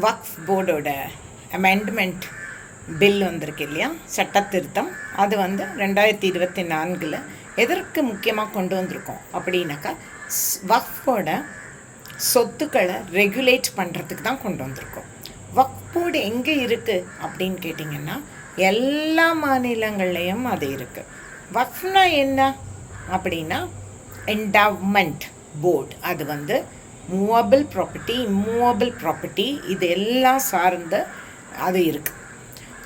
வக்ஃப் போர்டோட amendment bill வந்திருக்கு இல்லையா? சட்ட திருத்தம் அது வந்து ரெண்டாயிரத்தி இருபத்தி நான்கில் எதற்கு முக்கியமாக கொண்டு வந்திருக்கோம்? அப்படின்னாக்கா ஸ்- வக்ஃபோட சொத்துக்களை ரெகுலேட் பண்ணுறதுக்கு தான் கொண்டு வந்திருக்கோம். வக்ஃப் போர்டு எங்கே இருக்குது அப்படின்னு கேட்டிங்கன்னா எல்லா மாநிலங்கள்லேயும் அது இருக்குது வக்ஃப்னா என்ன? அப்படின்னா என்டவ்மெண்ட் போர்டு அது வந்து மூவபிள் ப்ராப்பர்ட்டி இம்மூவபிள் ப்ராப்பர்ட்டி இது எல்லாம் சார்ந்த அது இருக்குது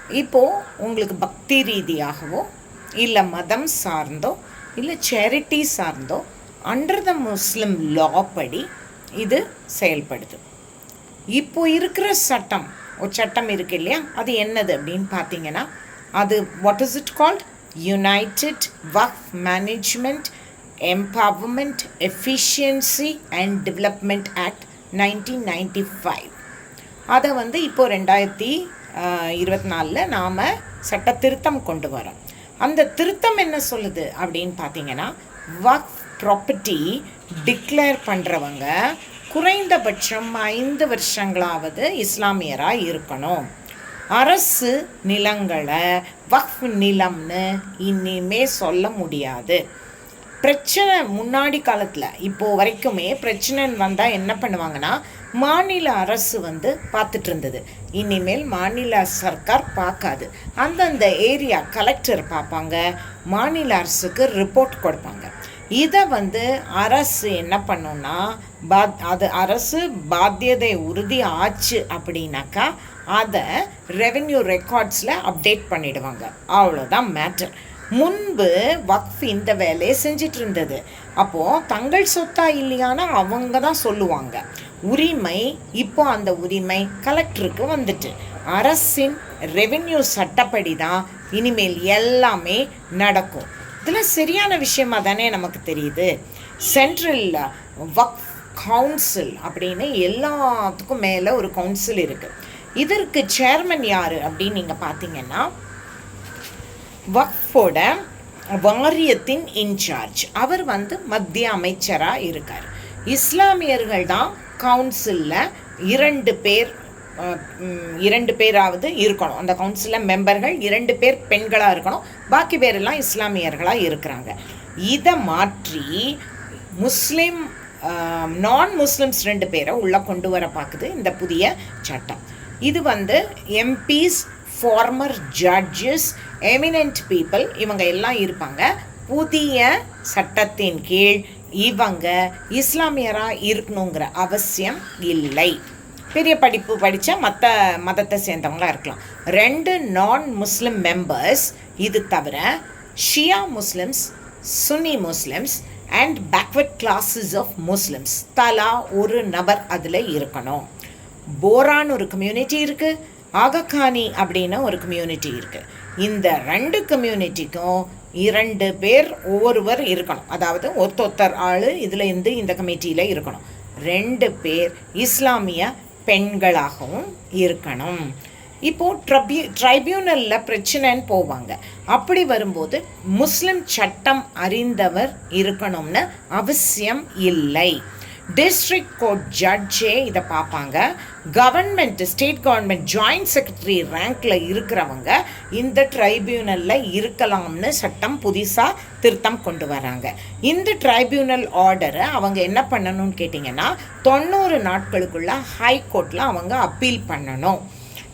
இப்போது உங்களுக்கு பக்தி ரீதியாகவோ இல்லை மதம் சார்ந்தோ இல்லை சேரிட்டி சார்ந்தோ அண்டர் த முஸ்லிம் லா படி இது செயல்படுது. இப்போ இருக்கிற சட்டம் ஒரு சட்டம் இருக்கு இல்லையா? அது என்னது அப்படின்னு பார்த்தீங்கன்னா அது what is it called united Waqf management empowerment efficiency and development act nineteen ninety five அதை வந்து இப்போது ரெண்டாயிரத்தி இருபத்தி நாலில் நாம் சட்ட திருத்தம் கொண்டு வரோம். அந்த திருத்தம் என்ன சொல்லுது அப்படின்னு பார்த்தீங்கன்னா ஒர்க் ப்ராப்பர்ட்டி டிக்ளேர் பண்ணுறவங்க குறைந்தபட்சம் ஐந்து வருஷங்களாவது இஸ்லாமியராக இருக்கணும். அரசு நிலங்களை வக்ஃப் நிலம்னு இனிமே சொல்ல முடியாது. பிரச்சனை முன்னாடி காலத்தில் இப்போது வரைக்குமே பிரச்சனைன்னு வந்தால் என்ன பண்ணுவாங்கன்னா மாநில அரசு வந்து பார்த்துட்டு இருந்தது இனிமேல் மாநில சர்க்கார் பார்க்காது. அந்தந்த ஏரியா கலெக்டர் பார்ப்பாங்க மாநில அரசுக்கு ரிப்போர்ட் கொடுப்பாங்க. இதை வந்து அரசு என்ன பண்ணுன்னா பாத் அது அரசு பாத்தியதை உறுதி ஆச்சு அப்படின்னாக்கா அதை ரெவென்யூ ரெக்கார்ட்ஸில் அப்டேட் பண்ணிடுவாங்க. அவ்வளோதான் மேட்டர் முன்பு வக்ஃப் இந்த வேலையை செஞ்சிட்டு இருந்தது அப்போது தங்கள் சொத்தா இல்லையானா அவங்க தான் சொல்லுவாங்க. உரிமை இப்போ அந்த உரிமை கலெக்டருக்கு வந்துட்டு. அரசின் ரெவென்யூ சட்டப்படி தான் இனிமேல் எல்லாமே நடக்கும். இதில் சரியான விஷயமா தானே நமக்கு தெரியுது. சென்ட்ரலில் வக்ஃப் கவுன்சில் அப்படின்னு எல்லாத்துக்கும் மேலே ஒரு கவுன்சில் இருக்குது இதற்கு சேர்மன் யார் அப்படின்னு நீங்கள் பார்த்தீங்கன்னா வக்ஃபோட வாரியத்தின் இன்சார்ஜ் அவர் வந்து மத்திய அமைச்சராக இருக்கார். இஸ்லாமியர்கள் தான் கவுன்சிலில் இரண்டு பேர் இரண்டு பேராவது இருக்கணும். அந்த கவுன்சிலில் மெம்பர்கள் இரண்டு பேர் பெண்களாக இருக்கணும். பாக்கி பேரெல்லாம் இஸ்லாமியர்களாக இருக்கிறாங்க. இதை மாற்றி முஸ்லீம் நான் முஸ்லிம்ஸ் ரெண்டு பேரை உள்ளே கொண்டு வர பார்க்குது இந்த புதிய சட்டம். இது வந்து MPs former judges eminent people இவங்க எல்லாம் இருப்பாங்க. புதிய சட்டத்தின் கீழ் இவங்க இஸ்லாமியராக இருக்கணுங்கிற அவசியம் இல்லை. பெரிய படிப்பு படித்த மற்ற மதத்தை சேர்ந்தவங்களா இருக்கலாம். ரெண்டு நான் முஸ்லிம் மெம்பர்ஸ் இது தவிர Shia Muslims Sunni Muslims and backward classes of Muslims தலா ஒரு நபர் அதில் இருக்கணும். போரான்னு ஒரு கம்யூனிட்டி இருக்குது ஆகக்கானி அப்படின்னு ஒரு கம்யூனிட்டி இருக்குது இந்த ரெண்டு கம்யூனிட்டிக்கும் இரண்டு பேர் ஒவ்வொருவர் இருக்கணும். அதாவது ஒருத்தொத்தர் ஆள் இதில் இருந்து இந்த கமிட்டியில் இருக்கணும். ரெண்டு பேர் இஸ்லாமிய பெண்களாகவும் இருக்கணும். இப்போது ட்ரபியூ ட்ரைபியூனலில் பிரச்சனைன்னு போவாங்க. அப்படி வரும்போது முஸ்லிம் சட்டம் அறிந்தவர் இருக்கணும்னு அவசியம் இல்லை. டிஸ்ட்ரிக்ட் கோர்ட் ஜட்ஜே இதை பார்ப்பாங்க government state government joint secretary ரேங்கில் இருக்கிறவங்க இந்த ட்ரைபியூனலில் இருக்கலாம்னு சட்டம் புதுசாக திருத்தம் கொண்டு வராங்க. இந்த ட்ரைபியூனல் ஆர்டரை அவங்க என்ன பண்ணணும்னு கேட்டிங்கன்னா தொண்ணூறு நாட்களுக்குள்ள ஹை கோர்ட்டில் அவங்க அப்பீல் பண்ணணும்.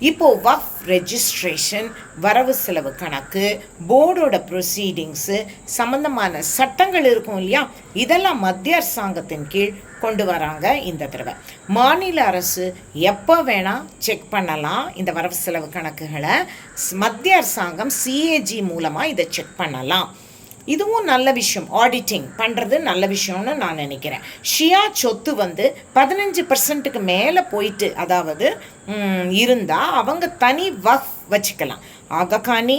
இப்போ வஃப் ரெஜிஸ்ட்ரேஷன் வரவு செலவு கணக்கு போர்டோட ப்ரொசீடிங்ஸு சம்மந்தமான சட்டங்கள் இருக்கும் இல்லையா? இதெல்லாம் மத்திய அரசாங்கத்தின் கீழ் கொண்டு வராங்க இந்த தடவை. மாநில அரசு எப்போ வேணால் செக் பண்ணலாம் இந்த வரவு செலவு கணக்குகளை. மத்திய அரசாங்கம் சிஏஜி மூலமாக இதை செக் பண்ணலாம். இதுவும் நல்ல விஷயம். ஆடிட்டிங் பண்ணுறது நல்ல விஷயம்னு நான் நினைக்கிறேன். ஷியா சொத்து வந்து பதினஞ்சு பர்சன்ட்டுக்கு மேலே போயிட்டு அதாவது இருந்தால் அவங்க தனி வஃப் வச்சுக்கலாம். ஆககானி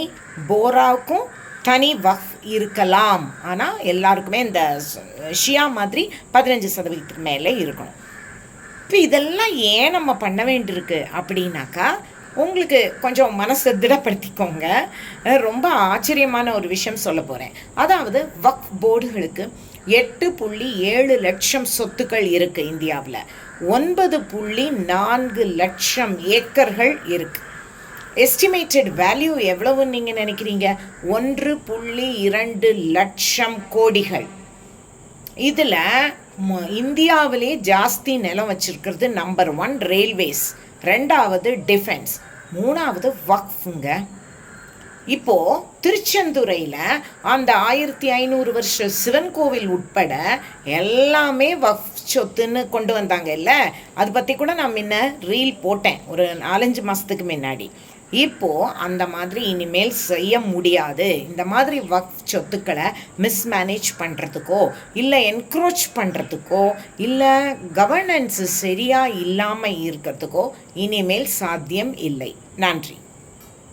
போராவுக்கும் தனி வஃப் இருக்கலாம். ஆனால் எல்லாருக்குமே இந்த ஷியா மாதிரி பதினஞ்சு சதவீதத்துக்கு மேலே இருக்கணும். இப்போ இதெல்லாம் ஏன் நம்ம பண்ண வேண்டியிருக்கு? அப்படின்னாக்கா உங்களுக்கு கொஞ்சம் மனசை திடப்படுத்திக்கோங்க. ரொம்ப ஆச்சரியமான ஒரு விஷயம் சொல்ல போகிறேன் அதாவது வக்ஃப் போர்டுகளுக்கு எட்டு புள்ளி ஏழு லட்சம் சொத்துக்கள் இருக்குது இந்தியாவில். ஒன்பது புள்ளி நான்கு லட்சம் ஏக்கர்கள் இருக்குது எஸ்டிமேட்டட் வேல்யூ எவ்வளவுன்னு நீங்கள் நினைக்கிறீங்க? ஒன்று புள்ளி இரண்டு லட்சம் கோடிகள். இதில் இந்தியாவிலே ஜாஸ்தி நிலம் வச்சுருக்கிறது நம்பர் ஒன் ரயில்வேஸ் ரெண்டாவது டிஃபென்ஸ் மூணாவது வக்ஃபுங்க. இப்போ திருச்செந்துறையில் அந்த ஆயிரத்தி ஐநூறு வருஷ சிவன் கோவில் உட்பட எல்லாமே வஃப் சொத்துன்னு கொண்டு வந்தாங்க இல்லை அதை பற்றி கூட நான் முன்ன ரீல் போட்டேன். ஒரு நாலஞ்சு மாதத்துக்கு முன்னாடி. இப்போது அந்த மாதிரி இனிமேல் செய்ய முடியாது. இந்த மாதிரி வக்ஃப் சொத்துக்களை மிஸ்மேனேஜ் பண்ணுறதுக்கோ இல்லை என்க்ரோச் பண்ணுறதுக்கோ இல்லை கவர்னன்ஸு சரியாக இல்லாமல் இருக்கிறதுக்கோ இனிமேல் சாத்தியம் இல்லை. நன்றி.